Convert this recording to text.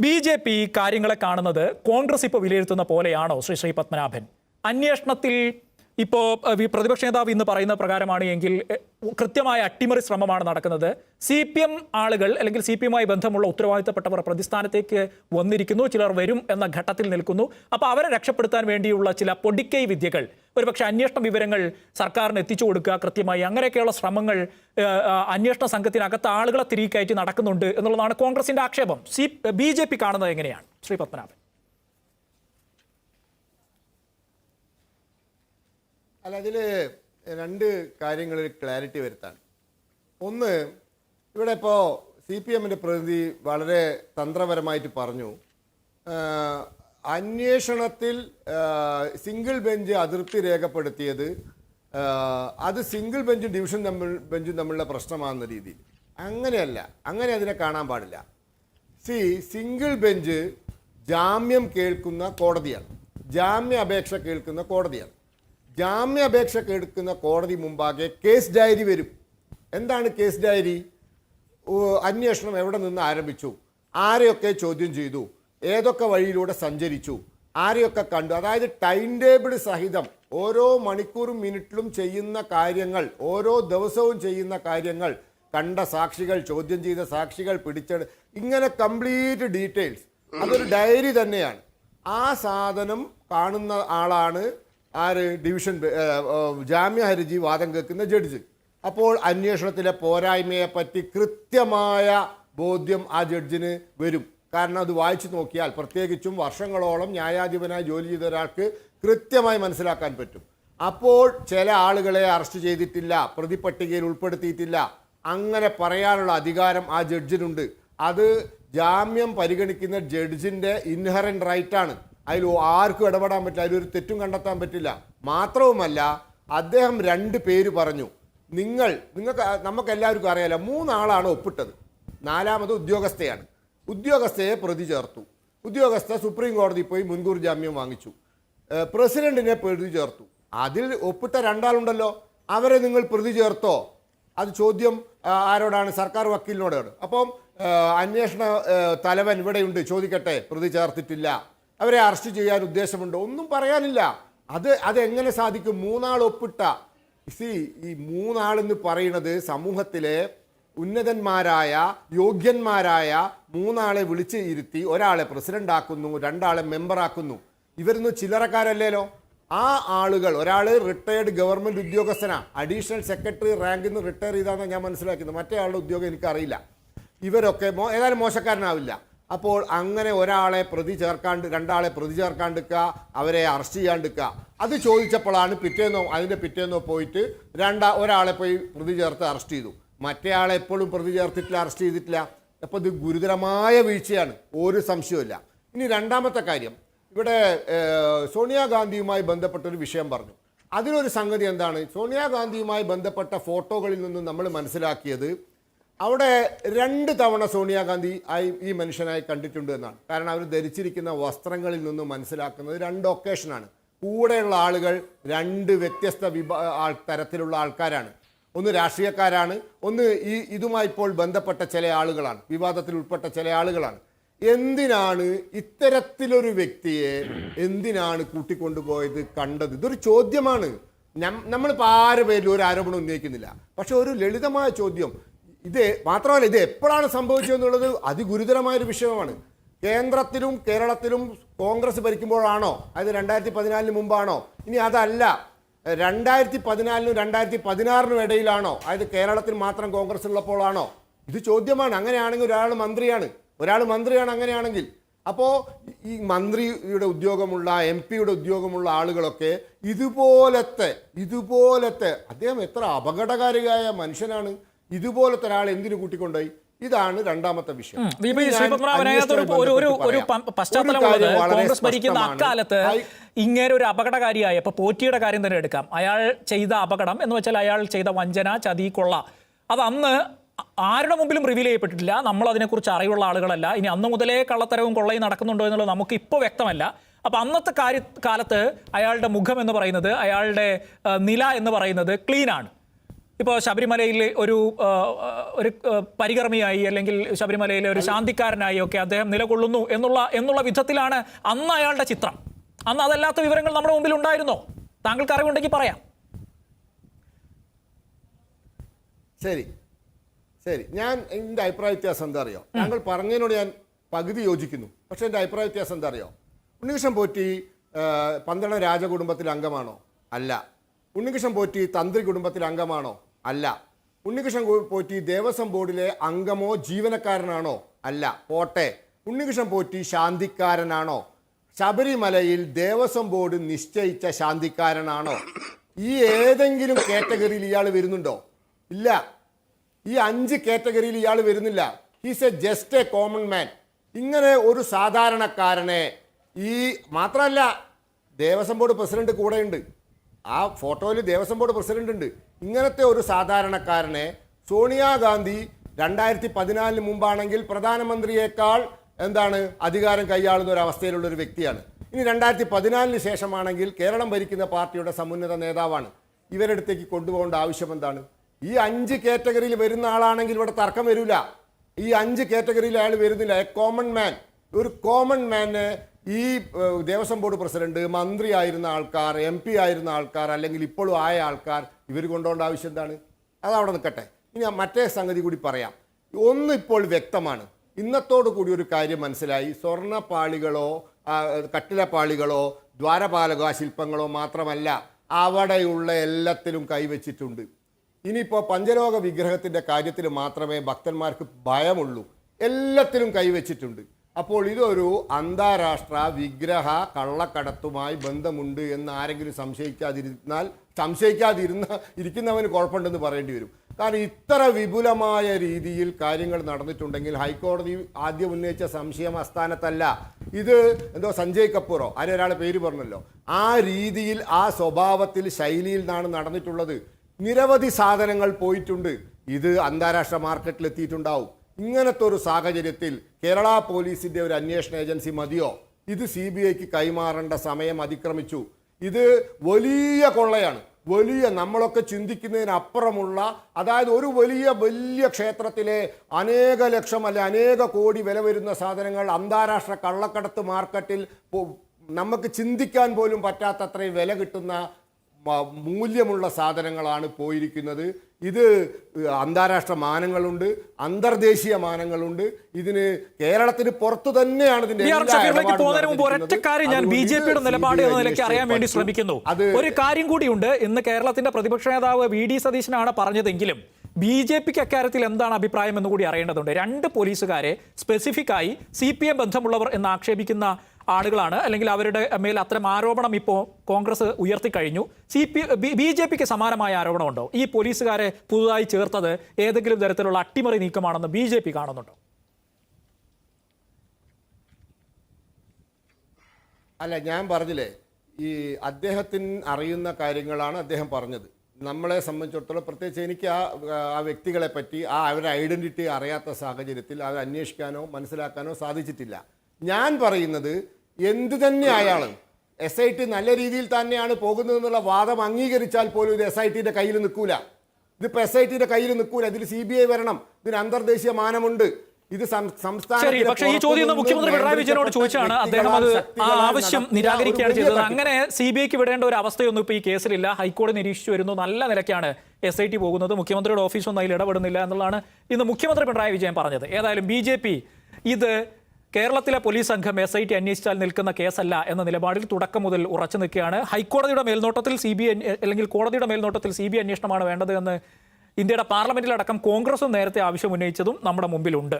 B J P കാര്യങ്ങളെ കാണുന്നത് കോൺഗ്രസ് ഇപ്പോൾ വിലയിരുത്തുന്ന പോലെയാണോ ശ്രീ ശ്രീ പത്മനാഭൻ? അന്വേഷണത്തിൽ ഇപ്പോൾ പ്രതിപക്ഷ നേതാവ് ഇന്ന് പറയുന്ന പ്രകാരമാണ് എങ്കിൽ കൃത്യമായ അട്ടിമറി ശ്രമമാണ് നടക്കുന്നത്. സി പി എം ആളുകൾ അല്ലെങ്കിൽ സി പി എമ്മുമായി ബന്ധമുള്ള ഉത്തരവാദിത്തപ്പെട്ടവർ പ്രതിസ്ഥാനത്തേക്ക് വന്നിരിക്കുന്നു ചിലർ വരും എന്ന ഘട്ടത്തിൽ നിൽക്കുന്നു. അപ്പോൾ അവരെ രക്ഷപ്പെടുത്താൻ വേണ്ടിയുള്ള ചില പൊടിക്കൈ വിദ്യകൾ ഒരുപക്ഷെ അന്വേഷണ വിവരങ്ങൾ സർക്കാരിന് എത്തിച്ചു കൊടുക്കുക കൃത്യമായി അങ്ങനെയൊക്കെയുള്ള ശ്രമങ്ങൾ അന്വേഷണ സംഘത്തിനകത്ത് ആളുകളെ തിരികെ കയറ്റി നടക്കുന്നുണ്ട് എന്നുള്ളതാണ് കോൺഗ്രസിന്റെ ആക്ഷേപം. സി ബി ജെ പി കാണുന്നത് എങ്ങനെയാണ്? ശ്രീ പത്മനാഭൻ. അല്ല അതിൽ രണ്ട് കാര്യങ്ങളിൽ ക്ലാരിറ്റി വരുത്താൻ ഒന്ന് ഇവിടെ ഇപ്പോൾ സി പി എമ്മിന്റെ പ്രതിനിധി വളരെ തന്ത്രപരമായിട്ട് പറഞ്ഞു അന്വേഷണത്തിൽ സിംഗിൾ ബെഞ്ച് അതിർത്തി രേഖപ്പെടുത്തിയത് അത് സിംഗിൾ ബെഞ്ചും ഡിവിഷൻ തമ്മിൽ ബെഞ്ചും തമ്മിലുള്ള പ്രശ്നമാകുന്ന രീതിയിൽ. അങ്ങനെയല്ല അങ്ങനെ അതിനെ കാണാൻ പാടില്ല. സി സിംഗിൾ ബെഞ്ച് ജാമ്യം കേൾക്കുന്ന കോടതിയാണ്. ജാമ്യ അപേക്ഷ കേൾക്കുന്ന കോടതിയാണ്. ജാമ്യ അപേക്ഷ കേൾക്കുന്ന കോടതി മുമ്പാകെ കേസ് ഡയറി വരും. എന്താണ് കേസ് ഡയറി? അന്വേഷണം എവിടെ നിന്ന് ആരംഭിച്ചു? ആരെയൊക്കെ ചോദ്യം ചെയ്തു? ഏതൊക്കെ വഴിയിലൂടെ സഞ്ചരിച്ചു? ആരെയൊക്കെ കണ്ടു? അതായത് ടൈം ടേബിൾ സഹിതം ഓരോ മണിക്കൂറും മിനിറ്റിലും ചെയ്യുന്ന കാര്യങ്ങൾ ഓരോ ദിവസവും ചെയ്യുന്ന കാര്യങ്ങൾ കണ്ട സാക്ഷികൾ ചോദ്യം ചെയ്ത സാക്ഷികൾ പിടിച്ചെടു ഇങ്ങനെ കംപ്ലീറ്റ് ഡീറ്റെയിൽസ്. അതൊരു ഡയറി തന്നെയാണ്. ആ സാധനം കാണുന്ന ആളാണ് ആര്? ഡിവിഷൻ ജാമ്യ ഹർജി വാദം കേൾക്കുന്ന ജഡ്ജ്. അപ്പോൾ അന്വേഷണത്തിലെ പോരായ്മയെ പറ്റി കൃത്യമായ ബോധ്യം ആ ജഡ്ജിന് വരും. കാരണം അത് വായിച്ചു നോക്കിയാൽ പ്രത്യേകിച്ചും വർഷങ്ങളോളം ന്യായാധിപനായി ജോലി ചെയ്ത ഒരാൾക്ക് കൃത്യമായി മനസ്സിലാക്കാൻ പറ്റും. അപ്പോൾ ചില ആളുകളെ അറസ്റ്റ് ചെയ്തിട്ടില്ല പ്രതിപട്ടികയിൽ ഉൾപ്പെടുത്തിയിട്ടില്ല അങ്ങനെ പറയാനുള്ള അധികാരം ആ ജഡ്ജിനുണ്ട്. അത് ജാമ്യം പരിഗണിക്കുന്ന ജഡ്ജിന്റെ ഇൻഹറന്റ് റൈറ്റ് ആണ് അതിൽ ആർക്കും ഇടപെടാൻ പറ്റില്ല അതിലൊരു തെറ്റും കണ്ടെത്താൻ പറ്റില്ല. മാത്രവുമല്ല അദ്ദേഹം രണ്ട് പേര് പറഞ്ഞു നിങ്ങൾ നിങ്ങൾക്ക് നമുക്ക് എല്ലാവർക്കും അറിയാലോ മൂന്നാളാണ് ഒപ്പിട്ടത്. നാലാമത് ഉദ്യോഗസ്ഥയാണ്. ഉദ്യോഗസ്ഥയെ പ്രതി ചേർത്തു. ഉദ്യോഗസ്ഥ സുപ്രീം കോടതി പോയി മുൻകൂർ ജാമ്യം വാങ്ങിച്ചു. പ്രസിഡന്റിനെ പ്രതി ചേർത്തു. അതിൽ ഒപ്പിട്ട രണ്ടാളുണ്ടല്ലോ അവരെ നിങ്ങൾ പ്രതി ചേർത്തോ? അത് ചോദ്യം ആരോടാണ്? സർക്കാർ വക്കീലിനോടാണ്. അപ്പം അന്വേഷണ തലവൻ ഇവിടെയുണ്ട് ചോദിക്കട്ടെ പ്രതി ചേർത്തിട്ടില്ല. അവരെ അറസ്റ്റ് ചെയ്യാൻ ഉദ്ദേശമുണ്ടോ? ഒന്നും പറയാനില്ല. അത് അതെങ്ങനെ സാധിക്കും? മൂന്നാൾ ഒപ്പിട്ട. സി ഈ മൂന്നാളെന്ന് പറയുന്നത് സമൂഹത്തിലെ ഉന്നതന്മാരായ യോഗ്യന്മാരായ മൂന്നാളെ വിളിച്ച് ഇരുത്തി ഒരാളെ പ്രസിഡന്റ് ആക്കുന്നു രണ്ടാളെ മെമ്പറാക്കുന്നു ഇവരൊന്നും ചില്ലറക്കാരല്ലേലോ? ആ ആളുകൾ ഒരാൾ റിട്ടയർഡ് ഗവൺമെന്റ് ഉദ്യോഗസ്ഥനാ. അഡീഷണൽ സെക്രട്ടറി റാങ്കിൽ നിന്ന് റിട്ടയർ ചെയ്താന്നാണ് ഞാൻ മനസ്സിലാക്കുന്നത്. മറ്റേ ആളുടെ ഉദ്യോഗം എനിക്കറിയില്ല. ഇവരൊക്കെ മോ ഏതായാലും മോശക്കാരനാവില്ല. അപ്പോൾ അങ്ങനെ ഒരാളെ പ്രതി ചേർക്കാണ്ട് രണ്ടാളെ പ്രതി ചേർക്കാണ്ടിരിക്കുക അവരെ അറസ്റ്റ് ചെയ്യാണ്ടിരിക്കുക അത് ചോദിച്ചപ്പോഴാണ് പിറ്റേന്നോ അതിന്റെ പിറ്റേന്നോ പോയിട്ട് രണ്ടാ ഒരാളെ പോയി പ്രതി ചേർത്ത് അറസ്റ്റ് ചെയ്തു. മറ്റേ ആളെ എപ്പോഴും പ്രതി ചേർത്തിട്ടില്ല അറസ്റ്റ് ചെയ്തിട്ടില്ല. അപ്പോൾ ഇത് ഗുരുതരമായ വീഴ്ചയാണ്. ഒരു സംശയവുമില്ല. ഇനി രണ്ടാമത്തെ കാര്യം. ഇവിടെ സോണിയാഗാന്ധിയുമായി ബന്ധപ്പെട്ടൊരു വിഷയം പറഞ്ഞു. അതിലൊരു സംഗതി എന്താണ്? സോണിയാഗാന്ധിയുമായി ബന്ധപ്പെട്ട ഫോട്ടോകളിൽ നിന്ന് നമ്മൾ മനസ്സിലാക്കിയത് അവിടെ രണ്ട് തവണ സോണിയാഗാന്ധി ആയി ഈ മനുഷ്യനായി കണ്ടിട്ടുണ്ട് എന്നാണ്. കാരണം അവർ ധരിച്ചിരിക്കുന്ന വസ്ത്രങ്ങളിൽ നിന്ന് മനസ്സിലാക്കുന്നത് രണ്ട് ഒക്കേഷനാണ് കൂടെയുള്ള ആളുകൾ രണ്ട് വ്യത്യസ്ത വിഭാ തരത്തിലുള്ള ആൾക്കാരാണ്. ഒന്ന് രാഷ്ട്രീയക്കാരാണ് ഒന്ന് ഈ ഇതുമായി ഇപ്പോൾ ബന്ധപ്പെട്ട ചില ആളുകളാണ് വിവാദത്തിൽ ഉൾപ്പെട്ട ചില ആളുകളാണ്. എന്തിനാണ് ഇത്തരത്തിലൊരു വ്യക്തിയെ എന്തിനാണ് കൂട്ടിക്കൊണ്ടുപോയത് കണ്ടത്? ഇതൊരു ചോദ്യമാണ്. നമ്മളിപ്പോൾ ആറ് പേരിലും ഒരു ആരോപണം ഉന്നയിക്കുന്നില്ല. പക്ഷെ ഒരു ലളിതമായ ചോദ്യം ഇത് മാത്രമല്ല ഇത് എപ്പോഴാണ് സംഭവിച്ചതെന്നുള്ളത് അതിഗുരുതരമായൊരു വിഷയമാണ്. കേന്ദ്രത്തിലും കേരളത്തിലും കോൺഗ്രസ് ഭരിക്കുമ്പോഴാണോ? അത് രണ്ടായിരത്തി പതിനാലിന് മുമ്പാണോ? ഇനി അതല്ല രണ്ടായിരത്തി പതിനാലിനും രണ്ടായിരത്തി പതിനാറിനും ഇടയിലാണോ? അതായത് കേരളത്തിൽ മാത്രം കോൺഗ്രസ് ഉള്ളപ്പോഴാണോ? ഇത് ചോദ്യമാണ്. അങ്ങനെയാണെങ്കിൽ ഒരാൾ മന്ത്രിയാണ്. ഒരാൾ മന്ത്രിയാണ് അങ്ങനെയാണെങ്കിൽ. അപ്പോൾ ഈ മന്ത്രിയുടെ ഉദ്യോഗമുള്ള എം പിയുടെ ഉദ്യോഗമുള്ള ആളുകളൊക്കെ ഇതുപോലത്തെ ഇതുപോലത്തെ അദ്ദേഹം എത്ര അപകടകാരിയായ മനുഷ്യനാണ്. ഇതുപോലത്തെ ഒരാൾ എന്തിനു കൂട്ടിക്കൊണ്ടുപോയി? ഇതാണ് രണ്ടാമത്തെ വിഷയം. ഒരു ഒരു കോൺഗ്രസ് ഭരിക്കുന്ന. അക്കാലത്ത് ഇങ്ങനെ ഒരു അപകടകാരിയായ. ഇപ്പൊ പോറ്റിയുടെ കാര്യം തന്നെ എടുക്കാം. അയാൾ ചെയ്ത അപകടം എന്ന് വെച്ചാൽ അയാൾ ചെയ്ത വഞ്ചന ചതി കൊള്ള. അത് അന്ന് ആരുടെ മുമ്പിലും റിവീൽ ചെയ്യപ്പെട്ടിട്ടില്ല. നമ്മൾ അതിനെക്കുറിച്ച് അറിവുള്ള ആളുകളല്ല. ഇനി അന്ന് മുതലേ കള്ളത്തരവും കൊള്ളയും നടക്കുന്നുണ്ടോ എന്നുള്ളത് നമുക്ക് ഇപ്പോൾ വ്യക്തമല്ല. അപ്പൊ അന്നത്തെ കാര്യ കാലത്ത് അയാളുടെ മുഖം എന്ന് പറയുന്നത് അയാളുടെ നില എന്ന് പറയുന്നത് ക്ലീൻ ആണ്. ഇപ്പോൾ ശബരിമലയിലെ ഒരു ഒരു പരികർമ്മിയായി അല്ലെങ്കിൽ ശബരിമലയിലെ ഒരു ശാന്തിക്കാരനായി ഒക്കെ അദ്ദേഹം നിലകൊള്ളുന്നു എന്നുള്ള എന്നുള്ള വിധത്തിലാണ് അന്ന് അയാളുടെ ചിത്രം. അന്ന് അതല്ലാത്ത വിവരങ്ങൾ നമ്മുടെ മുമ്പിൽ ഉണ്ടായിരുന്നോ? താങ്കൾക്ക് അറിവുണ്ടെങ്കിൽ പറയാം. ശരി. ശരി. ഞാൻ എന്റെ അഭിപ്രായ വ്യത്യാസം എന്താ അറിയോ? താങ്കൾ പറഞ്ഞതിനോട് ഞാൻ പകുതി യോജിക്കുന്നു. പക്ഷേ എന്റെ അഭിപ്രായ വ്യത്യാസം എന്താ അറിയോ? ഉണ്ണികൃഷ്ണൻ പോറ്റി പന്ത്രണ്ട് പന്തളം രാജകുടുംബത്തിലെ അംഗമാണോ? അല്ല. ഉണ്ണികൃഷ്ണൻ പോറ്റി തന്ത്രി കുടുംബത്തിലെ അംഗമാണോ? അല്ല. ഉണ്ണികൃഷ്ണൻ പോറ്റി ദേവസ്വം ബോർഡിലെ അംഗമോ ജീവനക്കാരനാണോ? അല്ല. പോട്ടെ. ഉണ്ണികൃഷ്ണൻ പോറ്റി ശാന്തിക്കാരനാണോ? ശബരിമലയിൽ ദേവസ്വം ബോർഡ് നിശ്ചയിച്ച ശാന്തിക്കാരനാണോ? ഈ ഏതെങ്കിലും കാറ്റഗറിയിൽ ഇയാൾ വരുന്നുണ്ടോ? ഇല്ല. ഈ അഞ്ച് കാറ്റഗറിയിൽ ഇയാൾ വരുന്നില്ല. He's a just a common man ഇങ്ങനെ ഒരു സാധാരണക്കാരനെ ഈ മാത്രമല്ല ദേവസ്വം ബോർഡ് പ്രസിഡന്റ് കൂടെയുണ്ട്. ആ ഫോട്ടോയിൽ ദേവസ്വം ബോർഡ് പ്രസിഡന്റ് ഉണ്ട്. ഇങ്ങനത്തെ ഒരു സാധാരണക്കാരനെ സോണിയാഗാന്ധി രണ്ടായിരത്തി പതിനാലിന് മുമ്പാണെങ്കിൽ പ്രധാനമന്ത്രിയേക്കാൾ എന്താണ് അധികാരം കൈയാളുന്ന ഒരു അവസ്ഥയിലുള്ള ഒരു വ്യക്തിയാണ്. ഇനി രണ്ടായിരത്തി പതിനാലിന് ശേഷമാണെങ്കിൽ കേരളം ഭരിക്കുന്ന പാർട്ടിയുടെ സമുന്നത നേതാവാണ്. ഇവരടുത്തേക്ക് കൊണ്ടുപോകേണ്ട ആവശ്യം എന്താണ്? ഈ അഞ്ച് കാറ്റഗറിയിൽ വരുന്ന ആളാണെങ്കിൽ ഇവിടെ തർക്കം വരില്ല ഈ അഞ്ച് കാറ്റഗറിയിൽ അയാൾ വരുന്നില്ല. എ കോമൺ മാൻ ഒരു കോമൺ മാന് ഈ ദേവസ്വം ബോർഡ് പ്രസിഡന്റ് മന്ത്രി ആയിരുന്ന ആൾക്കാർ എം പി ആയിരുന്ന ആൾക്കാർ അല്ലെങ്കിൽ ഇപ്പോഴും ആയ ആൾക്കാർ ഇവർ കൊണ്ടുപോകേണ്ട ആവശ്യം എന്താണ്? അതവിടെ നിൽക്കട്ടെ. ഇനി മറ്റേ സംഗതി കൂടി പറയാം. ഒന്ന് ഇപ്പോൾ വ്യക്തമാണ്. ഇന്നത്തോടു കൂടി ഒരു കാര്യം മനസ്സിലായി. സ്വർണപ്പാളികളോ കട്ടിലപ്പാളികളോ ദ്വാരപാലക ശില്പങ്ങളോ മാത്രമല്ല അവിടെയുള്ള എല്ലാത്തിലും കൈവച്ചിട്ടുണ്ട്. ഇനിയിപ്പോൾ പഞ്ചലോക വിഗ്രഹത്തിന്റെ കാര്യത്തിൽ മാത്രമേ ഭക്തന്മാർക്ക് ഭയമുള്ളൂ. എല്ലാത്തിലും കൈവച്ചിട്ടുണ്ട്. അപ്പോൾ ഇതൊരു അന്താരാഷ്ട്ര വിഗ്രഹ കള്ളക്കടത്തുമായി ബന്ധമുണ്ട് എന്ന് ആരെങ്കിലും സംശയിക്കാതിരുന്നാൽ സംശയിക്കാതിരുന്ന ഇരിക്കുന്നവന് കുഴപ്പമുണ്ടെന്ന് പറയേണ്ടി വരും. കാരണം ഇത്ര വിപുലമായ രീതിയിൽ കാര്യങ്ങൾ നടന്നിട്ടുണ്ടെങ്കിൽ ഹൈക്കോടതി ആദ്യം ഉന്നയിച്ച സംശയം അസ്ഥാനത്തല്ല ഇത് എന്തോ സഞ്ജയ് കപൂറോ ആരൊരാളെ പേര് പറഞ്ഞല്ലോ. ആ രീതിയിൽ ആ സ്വഭാവത്തിൽ ശൈലിയിൽ നിന്നാണ് നടന്നിട്ടുള്ളത്. നിരവധി സാധനങ്ങൾ പോയിട്ടുണ്ട്. ഇത് അന്താരാഷ്ട്ര മാർക്കറ്റിൽ എത്തിയിട്ടുണ്ടാവും ഇങ്ങനത്തെ ഒരു സാഹചര്യത്തിൽ കേരള പോലീസിന്റെ ഒരു അന്വേഷണ ഏജൻസി മതിയോ? ഇത് സി ബി ഐക്ക് കൈമാറേണ്ട സമയം അതിക്രമിച്ചു. ഇത് വലിയ കൊള്ളയാണ്. വലിയ നമ്മളൊക്കെ ചിന്തിക്കുന്നതിനപ്പുറമുള്ള അതായത് ഒരു വലിയ വലിയ ക്ഷേത്രത്തിലെ അനേക ലക്ഷം അല്ലെ അനേക കോടി വില വരുന്ന സാധനങ്ങൾ അന്താരാഷ്ട്ര കള്ളക്കടത്ത് മാർക്കറ്റിൽ നമുക്ക് ചിന്തിക്കാൻ പോലും പറ്റാത്തത്രയും വില കിട്ടുന്ന മൂല്യമുള്ള സാധനങ്ങളാണ് പോയിരിക്കുന്നത്. ഇത് അന്താരാഷ്ട്ര മാനങ്ങളുണ്ട് അന്തർദേശീയ മാനങ്ങളുണ്ട്. ഇതിന് കേരളത്തിന് പുറത്തു തന്നെയാണ് ഇതിന്റെ പോകുന്നതിന് മുമ്പ് ഒരൊറ്റ കാര്യം ഞാൻ ബി ജെ പിയുടെ നിലപാട് എന്ന നിലയ്ക്ക് അറിയാൻ വേണ്ടി ശ്രമിക്കുന്നു. അത് ഒരു കാര്യം കൂടിയുണ്ട്. ഇന്ന് കേരളത്തിന്റെ പ്രതിപക്ഷ നേതാവ് വി ഡി സതീശനാണ് പറഞ്ഞതെങ്കിലും ബി ജെ പിക്ക് അക്കാര്യത്തിൽ എന്താണ് അഭിപ്രായം എന്ന് കൂടി അറിയേണ്ടതുണ്ട്. രണ്ട് പോലീസുകാരെ സ്പെസിഫിക്കായി സി പി എം ബന്ധമുള്ളവർ എന്ന് ആക്ഷേപിക്കുന്ന ആളുകളാണ്. അല്ലെങ്കിൽ അവരുടെ മേൽ അത്തരം ആരോപണം ഇപ്പോൾ കോൺഗ്രസ് ഉയർത്തിക്കഴിഞ്ഞു സി പി ബി ജെ പിക്ക് സമാനമായ ആരോപണമുണ്ടോ? ഈ പോലീസുകാരെ പുതുതായി ചേർത്തത് ഏതെങ്കിലും തരത്തിലുള്ള അട്ടിമറി നീക്കമാണെന്ന് ബി ജെ പി കാണുന്നുണ്ടോ? അല്ല ഞാൻ പറഞ്ഞില്ലേ ഈ അദ്ദേഹത്തിന് അറിയുന്ന കാര്യങ്ങളാണ് അദ്ദേഹം പറഞ്ഞത്. നമ്മളെ സംബന്ധിച്ചിടത്തോളം പ്രത്യേകിച്ച് എനിക്ക് ആ ആ വ്യക്തികളെ പറ്റി ആ അവരുടെ ഐഡന്റിറ്റി അറിയാത്ത സാഹചര്യത്തിൽ അത് അന്വേഷിക്കാനോ മനസ്സിലാക്കാനോ സാധിച്ചിട്ടില്ല. ഞാൻ പറയുന്നത് എന്ത് തന്നെ ആയാളും എസ് ഐ ടി നല്ല രീതിയിൽ തന്നെയാണ് പോകുന്നതെന്നുള്ള വാദം അംഗീകരിച്ചാൽ പോലും ഇത് എസ് ഐ ടിയുടെ കയ്യിൽ നിൽക്കൂല. ഇതിപ്പോൾ എസ് ഐ ടിയുടെ കയ്യിൽ നിൽക്കൂല. ഇതിൽ സി ബി ഐ വരണം. ഇതിന് അന്തർദേശീയ മാനമുണ്ട്. ഇത് ശരി പക്ഷേ ഈ ചോദ്യം മുഖ്യമന്ത്രി പിണറായി വിജയനോട് ചോദിച്ചാണ്. അദ്ദേഹം അത് ആ ആവശ്യം നിരാകരിക്കുകയാണ് ചെയ്തത്. അങ്ങനെ സി ബി ഐക്ക് വിടേണ്ട ഒരു അവസ്ഥയൊന്നും ഇപ്പോൾ ഈ കേസിലില്ല. ഹൈക്കോടതി നിരീക്ഷിച്ചു വരുന്നു. നല്ല നിലയ്ക്കാണ് എസ് ഐ ടി പോകുന്നത്. മുഖ്യമന്ത്രിയുടെ ഓഫീസൊന്നും അതിൽ ഇടപെടുന്നില്ല എന്നുള്ളതാണ് ഇന്ന് മുഖ്യമന്ത്രി പിണറായി വിജയൻ പറഞ്ഞത്. ഏതായാലും ബി ജെ പി ഇത് കേരളത്തിലെ പോലീസ് സംഘം എസ് ഐ ടി അന്വേഷിച്ചാൽ നിൽക്കുന്ന കേസല്ല എന്ന നിലപാടിൽ തുടക്കം മുതൽ ഉറച്ചു നിൽക്കുകയാണ്. ഹൈക്കോടതിയുടെ മേൽനോട്ടത്തിൽ സി ബി അല്ലെങ്കിൽ കോടതിയുടെ മേൽനോട്ടത്തിൽ സി ബി അന്വേഷണമാണ് വേണ്ടത് എന്ന് ഇന്ത്യയുടെ പാർലമെന്റിലടക്കം കോൺഗ്രസും നേരത്തെ ആവശ്യം ഉന്നയിച്ചതും നമ്മുടെ മുമ്പിലുണ്ട്.